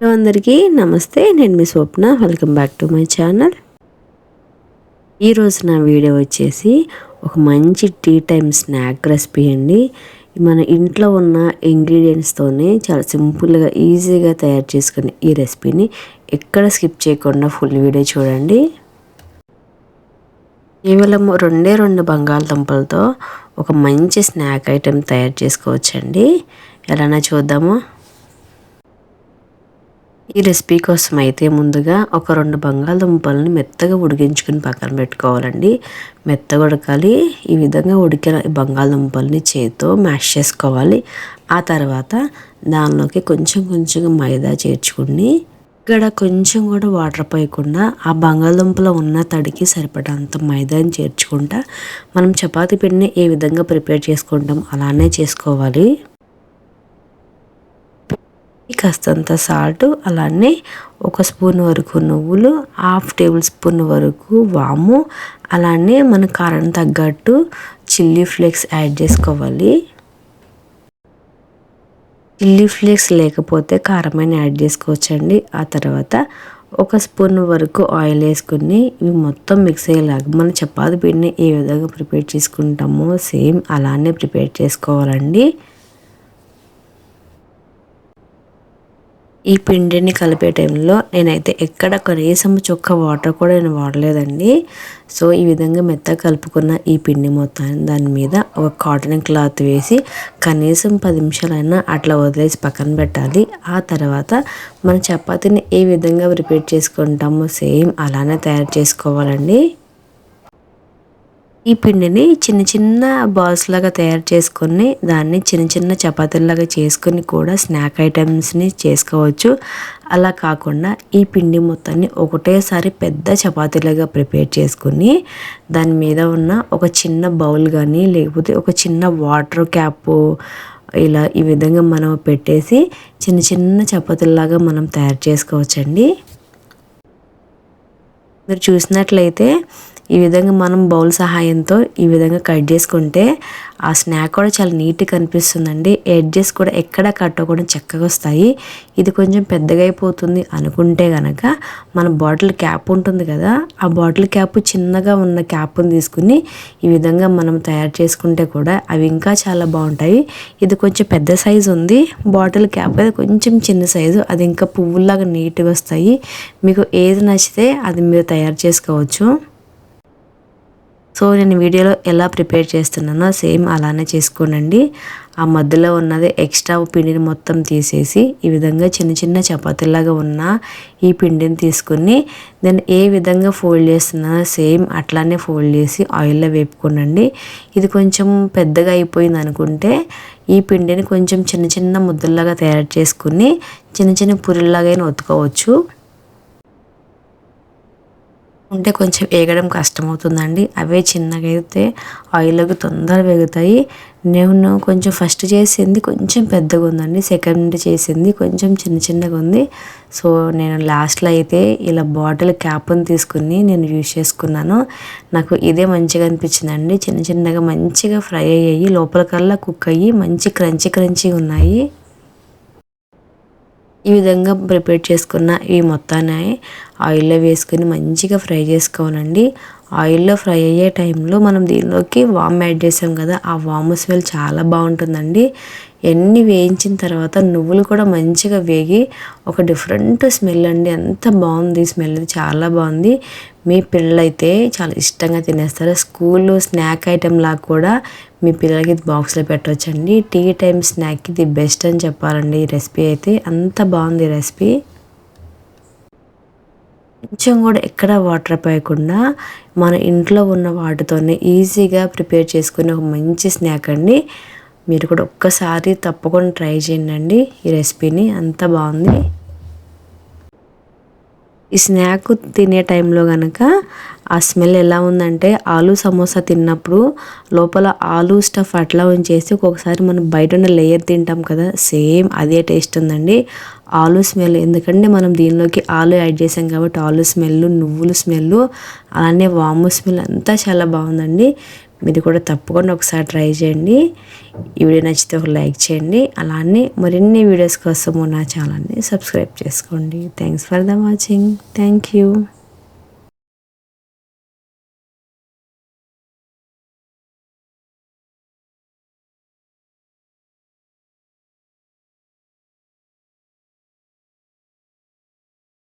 Hello అందరికీ నమస్తే నేను మీ Swapna. Welcome back to my channel ఈరోజు నా వీడియో వచ్చేసి ఒక మంచి టీ టైం స్నాక్ రెసిపీ అండి. మన ఇంట్లో ఉన్న ఇంగ్రీడియంట్స్తోనే చాలా సింపుల్గా ఈజీగా తయారు చేసుకునే ఈ రెసిపీని ఎక్కడ స్కిప్ చేయకుండా ఫుల్ వీడియో చూడండి. కేవలం రెండే రెండు బంగాళదుంపలతో ఒక మంచి స్నాక్ ఐటెం తయారు చేసుకోవచ్చండి. ఎలానా చూద్దామా? ఈ రెసిపీ కోసం అయితే ముందుగా ఒక రెండు బంగాళదుంపలని మెత్తగా ఉడికించుకుని పక్కన పెట్టుకోవాలండి. మెత్తగా ఉడకాలి. ఈ విధంగా ఉడికిన బంగాళదుంపల్ని చేతితో మ్యాష్ చేసుకోవాలి. ఆ తర్వాత దానిలోకి కొంచెం కొంచెం మైదా చేర్చుకుని ఇక్కడ కొంచెం కూడా వాటర్ పోయకుండా ఆ బంగాళదుంపలో ఉన్న తడికి సరిపడంత మైదాని చేర్చుకుంటా మనం చపాతీ పిండిని ఏ విధంగా ప్రిపేర్ చేసుకుంటాం అలానే చేసుకోవాలి. కాస్తంత సాల్ట్ అలానే ఒక స్పూన్ వరకు నువ్వులు హాఫ్ టేబుల్ స్పూన్ వరకు వాము అలానే మన కారం తగ్గట్టు చిల్లీ ఫ్లేక్స్ యాడ్ చేసుకోవాలి. చిల్లీ ఫ్లేక్స్ లేకపోతే కారమైన యాడ్ చేసుకోవచ్చండి. ఆ తర్వాత ఒక స్పూన్ వరకు ఆయిల్ వేసుకుని ఇవి మొత్తం మిక్స్ అయ్యేలాగా మనం చపాతి పిండిని ఏ విధంగా ప్రిపేర్ చేసుకుంటామో సేమ్ అలానే ప్రిపేర్ చేసుకోవాలండి. ఈ పిండిని కలిపే టైంలో నేనైతే ఎక్కడ కనీసం చుక్క వాటర్ కూడా నేను వాడలేదండి. సో ఈ విధంగా మెత్తగా కలుపుకున్న ఈ పిండి మొత్తాన్ని దాని మీద ఒక కాటన్ క్లాత్ వేసి కనీసం పది నిమిషాలైనా అట్లా వదిలేసి పక్కన పెట్టాలి. ఆ తర్వాత మన చపాతీని ఏ విధంగా ప్రిపేర్ చేసుకుంటామో సేమ్ అలానే తయారు చేసుకోవాలండి. ఈ పిండిని చిన్న చిన్న బాల్స్ లాగా తయారు చేసుకొని దాన్ని చిన్న చిన్న చపాతీలాగా చేసుకొని కూడా స్నాక్ ఐటమ్స్ని చేసుకోవచ్చు. అలా కాకుండా ఈ పిండి మొత్తాన్ని ఒకటేసారి పెద్ద చపాతీలాగా ప్రిపేర్ చేసుకుని దాని మీద ఉన్న ఒక చిన్న బౌల్ కానీ లేకపోతే ఒక చిన్న వాటర్ క్యాప్ ఇలా ఈ విధంగా మనం పెట్టేసి చిన్న చిన్న చపాతీలాగా మనం తయారు చేసుకోవచ్చండి. మీరు చూసినట్లయితే ఈ విధంగా మనం బౌల్ సహాయంతో ఈ విధంగా కట్ చేసుకుంటే ఆ స్నాక్ కూడా చాలా నీట్గా కనిపిస్తుందండి. ఎడ్జెస్ కూడా ఎక్కడ కట్టకుండా చక్కగా వస్తాయి. ఇది కొంచెం పెద్దగా అయిపోతుంది అనుకుంటే కనుక మన బాటిల్ క్యాప్ ఉంటుంది కదా ఆ బాటిల్ క్యాప్ చిన్నగా ఉన్న క్యాప్ని తీసుకుని ఈ విధంగా మనం తయారు చేసుకుంటే కూడా అవి ఇంకా చాలా బాగుంటాయి. ఇది కొంచెం పెద్ద సైజు ఉంది. బాటిల్ క్యాప్ అది కొంచెం చిన్న సైజు అది ఇంకా పువ్వులాగా నీట్గా వస్తాయి. మీకు ఏది నచ్చితే అది మీరు తయారు తయారు చేసుకోవచ్చు. సో నేను వీడియోలో ఎలా ప్రిపేర్ చేస్తున్నానో సేమ్ అలానే చేసుకోనండి. ఆ మధ్యలో ఉన్నది ఎక్స్ట్రా పిండిని మొత్తం తీసేసి ఈ విధంగా చిన్న చిన్న చపాతీలాగా ఉన్న ఈ పిండిని తీసుకుని నేను ఏ విధంగా ఫోల్డ్ చేస్తున్నానో సేమ్ అట్లానే ఫోల్డ్ చేసి ఆయిల్లో వేపుకోనండి. ఇది కొంచెం పెద్దగా అయిపోయింది అనుకుంటే ఈ పిండిని కొంచెం చిన్న చిన్న ముద్దల్లాగా తయారు చేసుకుని చిన్న చిన్న పురిల్లాగా ఒత్తుకోవచ్చు. ఉంటే కొంచెం వేగడం కష్టమవుతుందండి. అవే చిన్నగా అయితే ఆయిల్లోకి తొందరగా వేగుతాయి. నేను కొంచెం ఫస్ట్ చేసింది కొంచెం పెద్దగా ఉందండి సెకండ్ చేసింది కొంచెం చిన్న చిన్నగా ఉంది సో నేను లాస్ట్లో అయితే ఇలా బాటిల్ క్యాప్ని తీసుకుని నేను యూజ్ చేసుకున్నాను. నాకు ఇదే మంచిగా అనిపించిందండి. చిన్న చిన్నగా మంచిగా ఫ్రై అయ్యాయి. లోపలికల్లా కుక్ అయ్యి మంచి క్రంచి క్రంచి ఉన్నాయి. ఈ విధంగా ప్రిపేర్ చేసుకున్న ఈ మొత్తాన్ని ఆయిల్లో వేసుకుని మంచిగా ఫ్రై చేసుకోవాలండి. ఆయిల్లో ఫ్రై అయ్యే టైంలో మనం దీనిలోకి వామ్ యాడ్ చేసాం కదా ఆ వామ్ స్మెల్ చాలా బాగుంటుందండి. ఎన్ని వేయించిన తర్వాత నువ్వులు కూడా మంచిగా వేగి ఒక డిఫరెంట్ స్మెల్ అండి. ఎంత బాగుంది స్మెల్. చాలా బాగుంది. మీ పిల్లలైతే చాలా ఇష్టంగా తినేస్తారు. స్కూల్లో స్నాక్ ఐటెం లాగా కూడా మీ పిల్లలకి బాక్స్లో పెట్టవచ్చండి టీ టైం స్నాక్ ఇది బెస్ట్ అని చెప్పాలండి ఈ రెసిపీ అయితే. అంత బాగుంది ఈ రెసిపీ. కొంచెం కూడా ఎక్కడ వాటర్ పోయకుండా మన ఇంట్లో ఉన్న వాటితోనే ఈజీగా ప్రిపేర్ చేసుకునే ఒక మంచి స్నాక్ అండి. మీరు కూడా ఒక్కసారి తప్పకుండా ట్రై చేయండి ఈ రెసిపీని. అంత బాగుంది. ఈ స్నాక్ తినే టైంలో కనుక ఆ స్మెల్ ఎలా ఉందంటే ఆలు సమోసా తిన్నప్పుడు లోపల ఆలు స్టఫ్ అట్లా ఉంచేసి ఒక్కొక్కసారి మనం బయట ఉన్న లేయర్ తింటాం కదా సేమ్ అదే టేస్ట్ ఉందండి. ఆలు స్మెల్ ఎందుకంటే మనం దీనిలోకి ఆలు యాడ్ చేసాం కాబట్టి ఆలు స్మెల్ నువ్వులు స్మెల్ అలానే వాము స్మెల్ అంతా చాలా బాగుందండి. మీరు కూడా తప్పకుండా ఒకసారి ట్రై చేయండి. ఈ వీడియో నచ్చితే ఒక లైక్ చేయండి. అలానే మరిన్ని వీడియోస్ కోసము నా ఛానల్ని సబ్స్క్రైబ్ చేసుకోండి. Thanks for the watching thank you